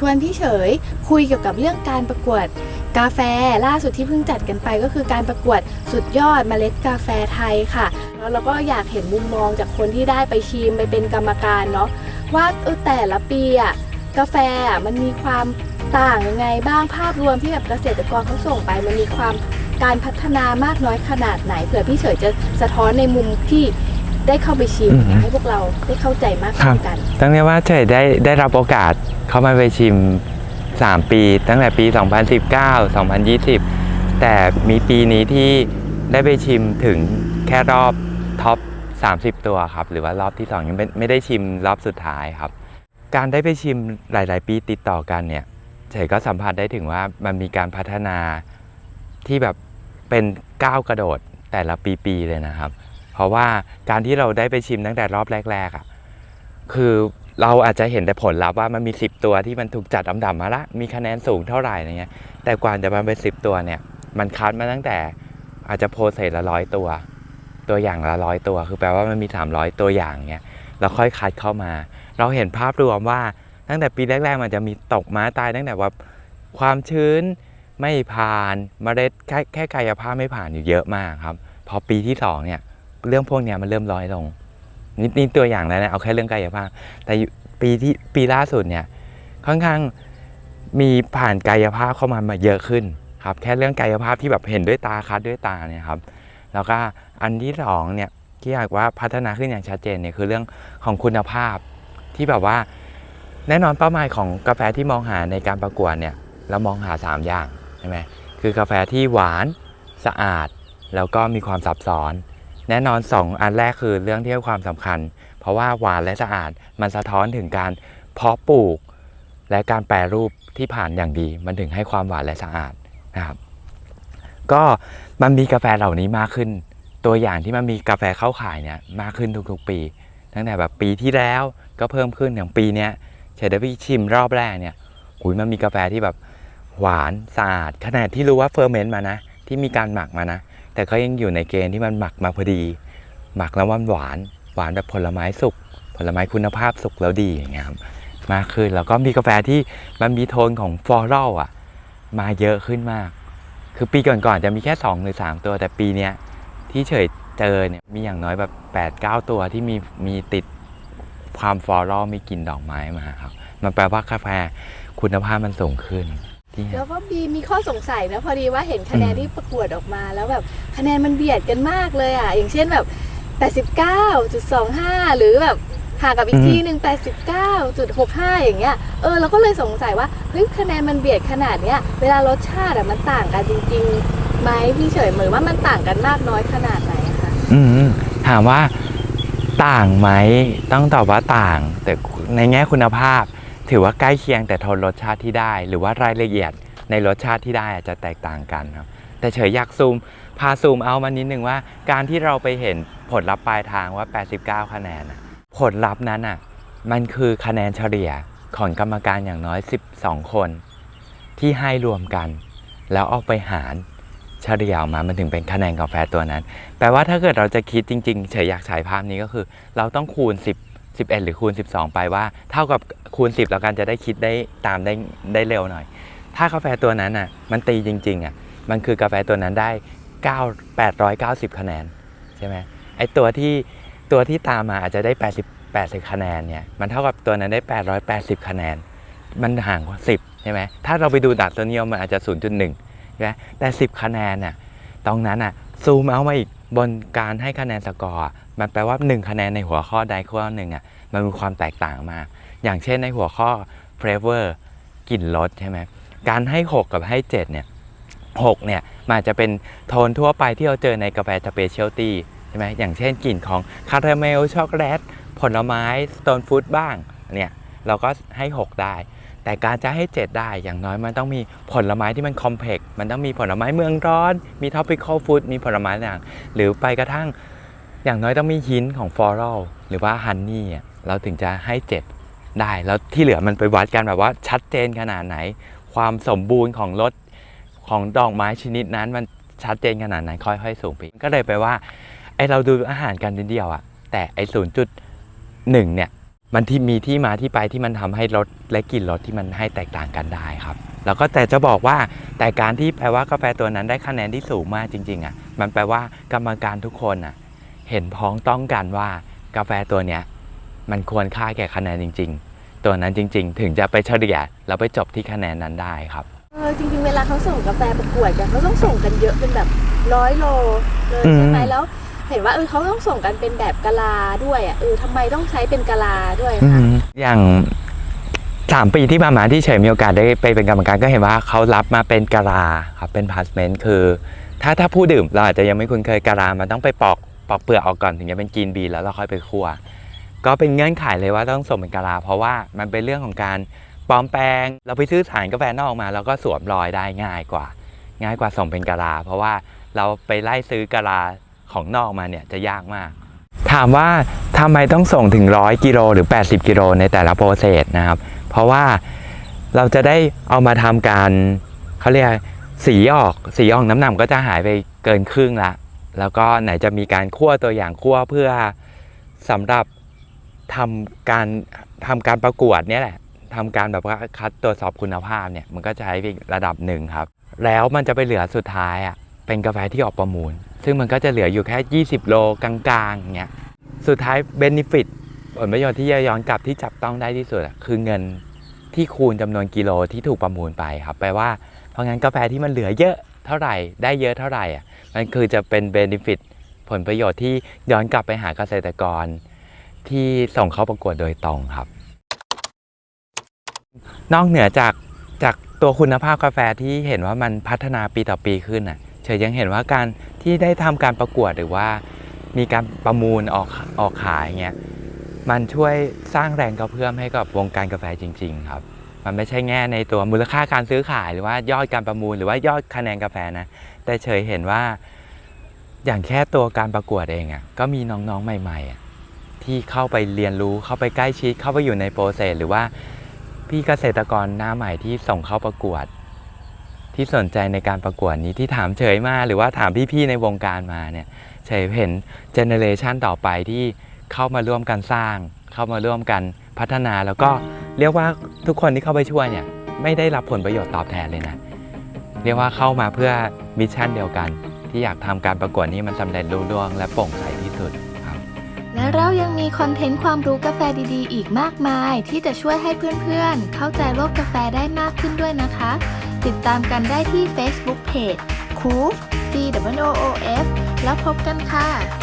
ชวนพี่เฉยคุยเกี่ยวกับเรื่องการประกวดกาแฟล่าสุดที่เพิ่งจัดกันไปก็คือการประกวดสุดยอดเมล็ดกาแฟไทยค่ะ แล้วเราก็อยากเห็นมุมมองจากคนที่ได้ไปชิมไปเป็นกรรมการเนาะว่าเออแต่ละปีอะกาแฟมันมีความต่างยังไงบ้างภาพรวมที่แบบเกษตรกรเขาส่งไป มันมีความการพัฒนามากน้อยขนาดไหนเผื่อพี่เฉยจะสะท้อนในมุมที่ ได้เข้าไปชิมอือฮึให้พวกเราได้เข้าใจมากครัขึ้บนกันต้องเรียกว่าเฉยได้ได้รับโอกาสเข้ามาไปชิม 3 ปี ตั้งแต่ปี 2019 2020 แต่มีปีนี้ที่ได้ไปชิมถึงแค่รอบท็อป 30 ตัวครับ หรือว่ารอบที่ 2 ยังไม่ไม่ได้ชิมรอบสุดท้ายครับ การได้ไปชิมหลาย ๆ ปีติดต่อกันเนี่ยเฉยก็สัมผัสได้ถึงว่ามันมีการพัฒนาที่แบบเป็นก้าวกระโดดแต่ละปี ๆ เลยนะครับ เพราะว่าการที่เราได้ไปชิมตั้งแต่รอบแรกๆอะคือเราอาจจะเห็นแต่ผลลัพธ์ว่ามันมี 10 ตัวที่มันถูกจัดลำดับมาละ มีคะแนนสูงเท่าไหร่อะไรเงี้ย แต่กว่าจะมาเป็น 10 ตัวเนี่ย มันคัดมาตั้งแต่อาจจะโพสเซสละร้อยตัว ตัวอย่างละร้อยตัว คือแปลว่ามันมี 300 ตัวอย่างเงี้ยแล้วค่อยคัดเข้ามา เราเห็นภาพรวมว่าตั้งแต่ปีแรกๆ มันจะมีตกม้าตายตั้งแต่ว่าความชื้นไม่ผ่านเมล็ดแค่แค่กายภาพไม่ผ่านอยู่เยอะมากครับ พอปีที่สองเนี่ย เรื่องพวกเนี้ยมันเริ่มร้อยลงนี่นี่ตัวอย่างแล้วนะเอาแค่เรื่องกายภาพ แต่ปีที่ปีล่าสุดเนี่ยค่อนข้างมีผ่านกายภาพเข้ามามาเยอะขึ้นครับ แค่เรื่องกายภาพที่แบบเห็นด้วยตาคัดด้วยตาเนี่ยครับ แล้วก็อันที่สองเนี่ยที่อยากว่าพัฒนาขึ้นอย่างชัดเจนเนี่ยคือเรื่องของคุณภาพ ที่แบบว่าแน่นอนเป้าหมายของกาแฟที่มองหาในการประกวดเนี่ยเรามองหา 3 อย่างใช่ไหมคือกาแฟที่หวานสะอาด แล้วก็มีความซับซ้อน แน่นอน 2 อันแรกคือเรื่องที่ให้ความสำคัญ เพราะว่าหวานและสะอาดมันสะท้อนถึงการเพาะปลูก และการแปรรูปที่ผ่านอย่างดี มันถึงให้ความหวานและสะอาดนะครับ ก็มันมีกาแฟเหล่านี้มากขึ้น ตัวอย่างที่มันมีกาแฟเข้าขายเนี่ยมากขึ้นทุกๆปี ตั้งแต่แบบปีที่แล้วก็เพิ่มขึ้นอย่างปีเนี้ยเฉยได้ไปชิมรอบแรกเนี่ยหุยมันมีกาแฟที่แบบหวานสะอาดขนาดที่รู้ว่าเฟอร์เมนต์มานะ ที่มีการหมักมานะ แต่ก็ยังอยู่ในเกณฑ์ที่มันหมักมาพอดี หมักแล้วมันหวานหวานแบบผลไม้สุก ผลไม้คุณภาพสุกแล้วดีอย่างเงี้ยครับมากขึ้นแล้วก็มีกาแฟที่มันมีโทนของฟลอรัลอะ มาเยอะขึ้นมาก คือปีก่อนๆจะมีแค่ 2 หรือ 3 ตัวแต่ปีเนี้ยที่เฉยเจอเนี่ยมีอย่างน้อยแบบ8 9 ตัวที่มีมีติดความฟลอรัลมีกลิ่นดอกไม้มาครับมันแปลว่ากาแฟคุณภาพมันสูงขึ้น ที่แล้วก็มีมีข้อสงสัยนะพอดีว่าเห็นคะแนนอืม ที่ประกวดออกมา แล้วแบบคะแนนมันเบียดกันมากเลยอะ อย่างเช่นแบบ 89.25 หรือแบบห่างกับอีกที่หนึ่ง89.65 อย่างเงี้ยเออเราก็เลยสงสัยว่าเฮ้ยคะแนนมันเบียดขนาดเนี้ยเวลารสชาติอะมันต่างกันจริงๆไหมพี่เฉยเหมือนว่ามันต่างกันมากน้อยขนาดไหนอะคะอืมถามว่าต่างไหมต้องตอบว่าต่าง แต่ในแง่คุณภาพ ถือว่าใกล้เคียงแต่โทนรสชาติที่ได้ หรือว่ารายละเอียดในรสชาติที่ได้อาจจะแตกต่างกันครับ แต่เฉยอยากซูม พาซูมเอามานิดนึงว่า การที่เราไปเห็นผลลัพธ์ปลายทางว่า 89 คะแนนผลลัพธ์นั้นอะมันคือคะแนนเฉลี่ยของกรรมการอย่างน้อย 12 คน ที่ให้รวมกัน แล้วเอาไปหารเฉลี่ยออกมามันถึงเป็นคะแนนกาแฟตัวนั้น แปลว่าถ้าเกิดเราจะคิดจริงๆ เฉยอยากฉายภาพนี้ก็คือ เราต้องคูณ 10 11 หรือคูณ 12 ไปว่า เท่ากับคูณ 10 แล้วกันจะได้คิดได้ตามได้ได้เร็วหน่อย ถ้ากาแฟตัวนั้นอะมันตีจริงๆอะมันคือกาแฟตัวนั้นได้9 890 คะแนนใช่ไหมไอตัวที่ตัวที่ตามมาอาจจะได้ 80 80 คะแนนเนี่ยมันเท่ากับตัวนั้นได้ 880 คะแนน มันห่างกว่า 10ใช่ไหมถ้าเราไปดูดัตตัวนิยมมันอาจจะ 0.1ใช่ไหมแต่ 10 คะแนนน่ะตรงนั้นน่ะซูมเอามาอีก บนการให้คะแนนสกอร์มันแปลว่า 1 คะแนนในหัวข้อใดข้อหนึ่งอะมันมีความแตกต่างมาก อย่างเช่นในหัวข้อ flavor กลิ่นรสใช่ไหมการให้ 6 กับให้ 7 เนี่ย6เนี่ยมันอาจจะเป็นโทนทั่วไปที่เราเจอในกาแฟสเปเชียลตี้ใช่ไหมอย่างเช่นกลิ่นของคาราเมลช็อกโกแลตผลไม้สโตนฟู้ดบ้างเนี่ยเราก็ให้ 6 ได้ แต่การจะให้ 7 ได้อย่างน้อยมันต้องมีผลไม้ที่มันคอมเพล็กซ์มันต้องมีผลไม้เมืองร้อน มีท็อปิคอลฟู้ดมีผลไม้ต่างหรือไปกระทั่งอย่างน้อยต้องมีหินของฟลอรัลหรือว่าฮันนี่อะเราถึงจะให้ 7 ได้ แล้วที่เหลือมันไปวัดกันแบบว่าชัดเจนขนาดไหน ความสมบูรณ์ของรสของดอกไม้ชนิดนั้นมันชัดเจนขนาดไหนค่อยๆสูงไปก็เลยไปว่าไอเราดูอาหารกันนิดเดียวอะแต่ไอศูนย์จุดหนึ่งเนี่ย มันที่มีที่มาที่ไปที่มันทำให้รสและกลิ่นรสที่มันให้แตกต่างกันได้ครับ แล้วก็แต่จะบอกว่าแต่การที่แปลว่ากาแฟตัวนั้นได้คะแนนที่สูงมากจริงๆอะมันแปลว่ากรรมการทุกคนอะเห็นพ้องต้องกันว่ากาแฟตัวเนี้ยมันควรค่าแก่คะแนนจริง ๆ ตัวนั้นจริง ๆ ถึงจะไปเฉลี่ยแล้วไปจบที่คะแนนนั้นได้ครับเออจริงๆเวลาเขาส่งกาแฟประกวดกันเขาต้องส่งกันเยอะเป็นแบบร้อยโลเลยใช่ไหมอืมแล้ว เห็นว่าเออเขาต้องส่งกันเป็นแบบกะลาด้วยอะเออทำไมต้องใช้เป็นกะลาด้วยอืคะมอย่างสามปีที่ผ่านมาที่เฉยมีโอกาสได้ไปเป็นกรรมการก็เห็นว่าเขารับมาเป็นกะลาครับเป็นพาสเมนต์คือ ถ้าถ้าผู้ดื่มเราอาจจะยังไม่คุ้นเคยกะลามันต้องไปปอกปอกเปลือกออกก่อนถึงจะเป็นกินบีนแล้วเราค่อยไปคั่วก็เป็นเงื่อนไขเลยว่าต้องส่งเป็นกะลา เพราะว่ามันเป็นเรื่องของการปลอมแปลง เราไปซื้อสารกาแฟนอกมาแล้วก็สวมรอยได้ง่ายกว่า ง่ายกว่าส่งเป็นกะลา เพราะว่าเราไปไล่ซื้อกะลา ของนอกมาเนี่ยจะยากมาก ถามว่าทำไมต้องส่งถึง 100 กิโลหรือ 80 กิโลในแต่ละโปรเซสนะครับ เพราะว่าเราจะได้เอามาทำการเขาเรียกสีออกสีออกน้ำหนักก็จะหายไปเกินครึ่งละ แล้วก็ไหนจะมีการคั่วตัวอย่างคั่วเพื่อสำหรับทำการทำการประกวดเนี่ยแหละทำการแบบว่าคัดตรวจสอบคุณภาพเนี่ยมันก็จะใช้อีกระดับหนึ่งครับ แล้วมันจะไปเหลือสุดท้ายอะ เป็นกาแฟที่ออกประมูล ซึ่งมันก็จะเหลืออยู่แค่ 20 โลกลางๆเงี้ยสุดท้ายเบนฟิตผลประโยชน์ที่จะย้อนกลับที่จับต้องได้ที่สุดคือเงินที่คูณจำนวนกิโลที่ถูกประมูลไปครับแปลว่าเพราะงั้นกาแฟที่มันเหลือเยอะเท่าไหร่ได้เยอะเท่าไหร่อะมันคือจะเป็นเบนฟิตผลประโยชน์ที่ย้อนกลับไปหาเกษตรกร ที่ส่งเข้าประกวดโดยตรงครับ นอกเหนือจากจากตัวคุณภาพกาแฟที่เห็นว่ามันพัฒนาปีต่อปีขึ้นอะ เฉยยังเห็นว่าการที่ได้ทำการประกวดหรือว่า มีการประมูลออกออกขายเงี้ยมันช่วยสร้างแรงกระเพื่อมให้กับวงการกาแฟจริง ๆ ครับ มันไม่ใช่แง่ในตัวมูลค่าการซื้อขายหรือว่ายอดการประมูลหรือว่ายอดคะแนนกาแฟนะ แต่เฉยเห็นว่าอย่างแค่ตัวการประกวดเองอะ่ะก็มีน้องๆใหม่ๆอะที่เข้าไปเรียนรู้เข้าไปใกล้ชิดเข้าไปอยู่ในโปรเซสหรือว่าพี่เกษตรกรหน้าใหม่ที่ส่งเข้าประกวด ที่สนใจในการประกวดนี้ที่ถามเฉยมาหรือว่าถามพี่ๆในวงการมาเนี่ยเฉยเห็นเจเนเรชันต่อไปที่เข้ามาร่วมกันสร้าง เข้ามาร่วมกันพัฒนาแล้วก็เรียกว่าทุกคนที่เข้าไปช่วยเนี่ยไม่ได้รับผลประโยชน์ตอบแทนเลยนะ เรียกว่าเข้ามาเพื่อมิชชั่นเดียวกัน ที่อยากทำการประกวดนี้มันสำเร็จรุ่ร่วงและโปร่งใสที่สุดครับและเรายังมีคอนเทนต์ความรู้กาแฟดีๆ อีกมากมาย ที่จะช่วยให้เพื่อนๆ เข้าใจโลกกาแฟได้มากขึ้นด้วยนะคะ ติดตามกันได้ที่ Facebook Page c o o f C W O O F แล้วพบกันค่ะ